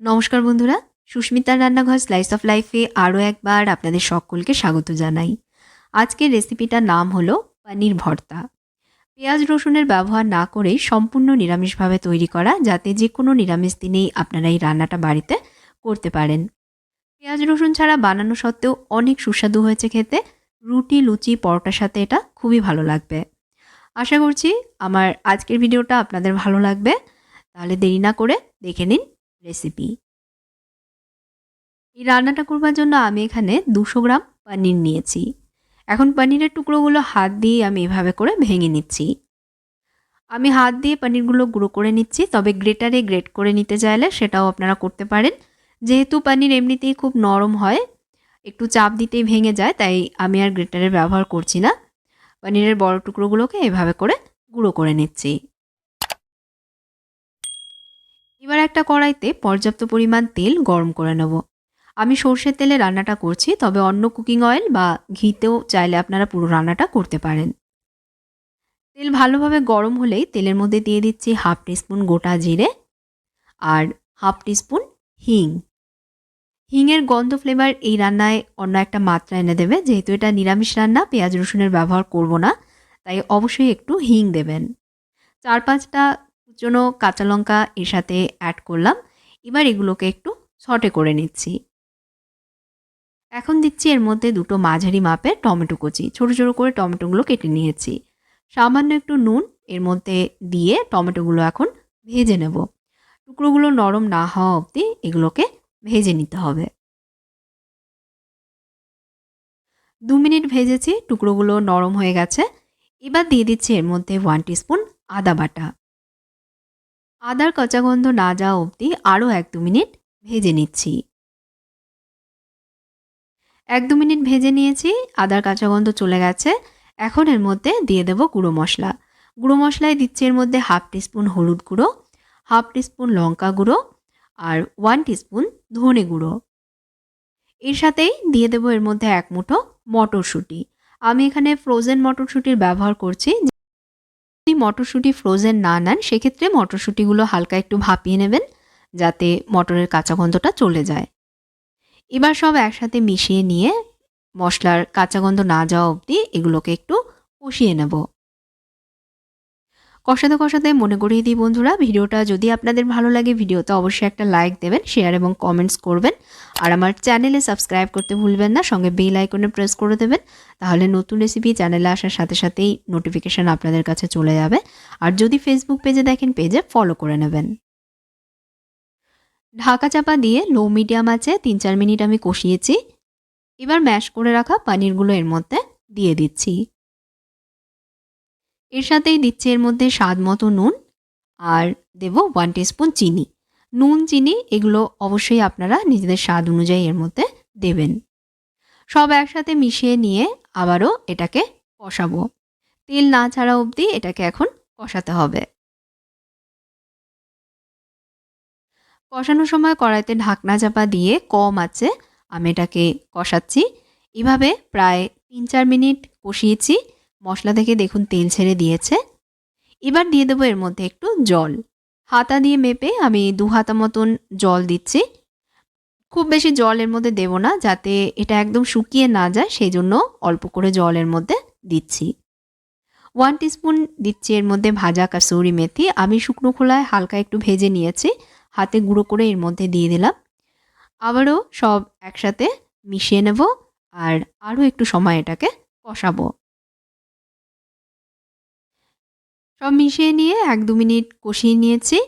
নমস্কার বন্ধুরা, সুস্মিতার রান্নাঘর স্লাইস অফ লাইফে আরও একবার আপনাদের সকলকে স্বাগত জানাই। আজকের রেসিপিটার নাম হলো পনির ভর্তা। পেঁয়াজ রসুনের ব্যবহার না করে সম্পূর্ণ নিরামিষভাবে তৈরি করা, যাতে যে কোনো নিরামিষ দিনেই আপনারা এই রান্নাটা বাড়িতে করতে পারেন। পেঁয়াজ রসুন ছাড়া বানানো সত্ত্বেও অনেক সুস্বাদু হয়েছে খেতে। রুটি, লুচি, পরোটার সাথে এটা খুবই ভালো লাগবে। আশা করছি আমার আজকের ভিডিওটা আপনাদের ভালো লাগবে। তাহলে দেরি না করে দেখে নিন রেসিপি এই রান্নাটা করবার জন্য আমি এখানে দুশো গ্রাম পনির নিয়েছি। এখন পনিরের টুকরোগুলো হাত দিয়ে আমি এভাবে করে ভেঙে নিচ্ছি। আমি হাত দিয়ে পনিরগুলো গুঁড়ো করে নিচ্ছি, তবে গ্রেটারে গ্রেট করে নিতে চাইলে সেটাও আপনারা করতে পারেন। যেহেতু পনির এমনিতেই খুব নরম হয়, একটু চাপ দিতেই ভেঙে যায়, তাই আমি আর গ্রেটারের ব্যবহার করছি না। পনিরের বড় টুকরোগুলোকে এভাবে করে গুঁড়ো করে নিচ্ছি। এবার একটা কড়াইতে পর্যাপ্ত পরিমাণ তেল গরম করে নেব। আমি সর্ষের তেলে রান্নাটা করছি, তবে অন্য কুকিং অয়েল বা ঘিতেও চাইলে আপনারা পুরো রান্নাটা করতে পারেন। তেল ভালোভাবে গরম হলেই তেলের মধ্যে দিয়ে দিচ্ছি হাফ টিস্পুন গোটা জিরে আর হাফ টিস্পুন হিং। হিংয়ের গন্ধ ফ্লেভার এই রান্নায় অন্য একটা মাত্রা এনে দেবে। যেহেতু এটা নিরামিষ রান্না, পেঁয়াজ রসুনের ব্যবহার করব না, তাই অবশ্যই একটু হিং দেবেন। চার পাঁচটা কুচনো কাঁচা লঙ্কা এর সাথে অ্যাড করলাম। এবার এগুলোকে একটু সটে করে নিচ্ছি। এখন দিচ্ছি এর মধ্যে দুটো মাঝারি মাপের টমেটো কুচি। ছোটো ছোটো করে টমেটোগুলো কেটে নিয়েছি। সামান্য একটু নুন এর মধ্যে দিয়ে টমেটোগুলো এখন ভেজে নেব। টুকরোগুলো নরম না হওয়া অবধি এগুলোকে ভেজে নিতে হবে। দু মিনিট ভেজেছি, টুকরোগুলো নরম হয়ে গেছে। এবার দিয়ে দিচ্ছি এর মধ্যে ওয়ান টিস্পুন আদা বাটা। আদার কাঁচা গন্ধ না যাওয়া অবধি আরও এক দু মিনিট ভেজে নিচ্ছি। এক দু মিনিট ভেজে নিয়েছি, আদার কাঁচা গন্ধ চলে গেছে। এখন এর মধ্যে দিয়ে দেবো গুঁড়ো মশলা। গুঁড়ো মশলায় দিচ্ছি এর মধ্যে হাফ টিস্পুন হলুদ গুঁড়ো, হাফ টিস্পুন লঙ্কা গুঁড়ো আর ওয়ান টিস্পুন ধনে গুঁড়ো। এর সাথেই দিয়ে দেবো এর মধ্যে এক মুঠো মটরশুঁটি। আমি এখানে ফ্রোজেন মটরশুঁটির ব্যবহার করছি। মটরশুঁটি ফ্রোজেন না নেন, সেক্ষেত্রে মটরশুঁটিগুলো হালকা একটু ভাপিয়ে নেবেন, যাতে মটরের কাঁচা গন্ধটা চলে যায়। এবার সব একসাথে মিশিয়ে নিয়ে মশলার কাঁচা গন্ধ না যাওয়া অবধি এগুলোকে একটু কষিয়ে নেব। কষাতে কষাতে মনে করিয়ে দিই বন্ধুরা, ভিডিওটা যদি আপনাদের ভালো লাগে ভিডিওতে অবশ্যই একটা লাইক দেবেন শেয়ার এবং কমেন্টস করবেন। আর আমার চ্যানেলে সাবস্ক্রাইব করতে ভুলবেন না, সঙ্গে বেল আইকনে প্রেস করে দেবেন, তাহলে নতুন রেসিপি চ্যানেলে আসার সাথে সাথেই নোটিফিকেশান আপনাদের কাছে চলে যাবে। আর যদি ফেসবুক পেজে দেখেন পেজে ফলো করে নেবেন। ঢাকা চাপা দিয়ে লো মিডিয়াম আছে, তিন চার মিনিট আমি কষিয়েছি। এবার ম্যাশ করে রাখা পানিরগুলো এর মধ্যে দিয়ে দিচ্ছি। এর সাথেই দিচ্ছি এর মধ্যে স্বাদ মতো নুন আর দেব ওয়ান টিস্পুন চিনি। নুন, চিনি এগুলো অবশ্যই আপনারা নিজেদের স্বাদ অনুযায়ী এর মধ্যে দেবেন। সব একসাথে মিশিয়ে নিয়ে আবারও এটাকে কষাবো। তেল না ছাড়া অবধি এটাকে এখন কষাতে হবে। কষানোর সময় কড়াইতে ঢাকনা চাপা দিয়ে কম আছে, আমি এটাকে কষাচ্ছি। এভাবে প্রায় তিন চার মিনিট কষিয়েছি। মশলা থেকে দেখুন তেল ছেড়ে দিয়েছে। এবার দিয়ে দেবো এর মধ্যে একটু জল। হাতা দিয়ে মেপে আমি দু হাতা মতন জল দিচ্ছি। খুব বেশি জল এর মধ্যে দেবো না, যাতে এটা একদম শুকিয়ে না যায়, সেই জন্য অল্প করে জল এর মধ্যে দিচ্ছি। ওয়ান টিস্পুন দিচ্ছি এর মধ্যে ভাজা কাসুরি মেথি। আমি শুকনো খোলায় হালকা একটু ভেজে নিয়েছি, হাতে গুঁড়ো করে এর মধ্যে দিয়ে দিলাম। আবারও সব একসাথে মিশিয়ে নেব আর আরও একটু সময় এটাকে কষাবো। সব মিশিয়ে নিয়ে এক দু মিনিট কষিয়ে নিয়েছি।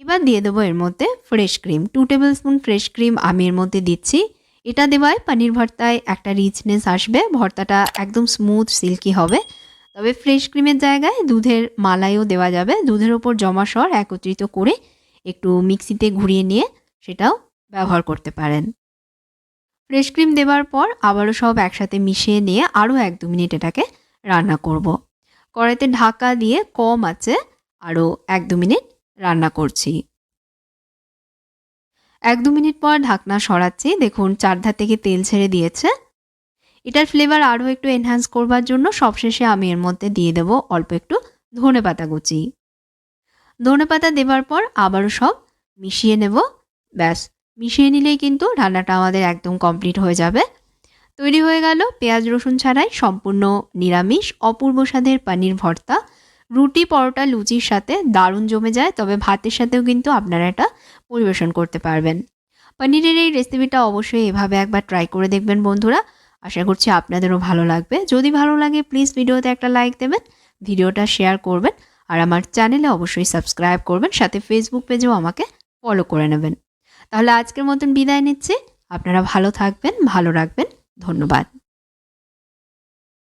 এবার দিয়ে দেবো এর মধ্যে fresh cream two tablespoon fresh cream আমি এর মধ্যে দিচ্ছি। এটা দেওয়ায় পানির ভর্তায় একটা রিচনেস আসবে। ভর্তাটা একদম স্মুথ সিল্কি হবে। তবে ফ্রেশ ক্রিমের জায়গায় দুধের মালাইও দেওয়া যাবে। দুধের ওপর জমা সর একত্রিত করে একটু মিক্সিতে ঘুরিয়ে নিয়ে সেটাও ব্যবহার করতে পারেন। ফ্রেশ ক্রিম দেওয়ার পর আবারও সব একসাথে মিশিয়ে নিয়ে আরও এক দু মিনিট এটাকে রান্না করব। কড়াইতে ঢাকা দিয়ে কম আছে আরও এক দু মিনিট রান্না করছি। এক দু মিনিট পর ঢাকনা সরাচ্ছি। দেখুন, চারধার থেকে তেল ছেড়ে দিয়েছে। এটার ফ্লেভার আরও একটু এনহ্যান্স করবার জন্য সবশেষে আমি এর মধ্যে দিয়ে দেব অল্প একটু ধনে পাতা কুচি। ধনে পাতা দেওয়ার পর আবারও সব মিশিয়ে নেব। ব্যাস, মিশিয়ে নিলেই কিন্তু রান্নাটা আমাদের একদম কমপ্লিট হয়ে যাবে। তৈরি হয়ে গেল পেঁয়াজ, রসুন ছাড়াই সম্পূর্ণ নিরামিষ, অপূর্ব স্বাদের পানির ভর্তা। রুটি, পরোটা, লুচির সাথে দারুণ জমে যায়, তবে ভাতের সাথেও কিন্তু আপনারা এটা পরিবেশন করতে পারবেন। পনিরের এই রেসিপিটা অবশ্যই এভাবে একবার ট্রাই করে দেখবেন বন্ধুরা। আশা করছি আপনাদেরও ভালো লাগবে। যদি ভালো লাগে, প্লিজ ভিডিওতে একটা লাইক দেবেন, ভিডিওটা শেয়ার করবেন, আর আমার চ্যানেলে অবশ্যই সাবস্ক্রাইব করবেন, সাথে ফেসবুক পেজেও আমাকে ফলো করে নেবেন। তাহলে আজকের মতন বিদায় নিচ্ছি। আপনারা ভালো থাকবেন, ভালো রাখবেন। ধন্যবাদ।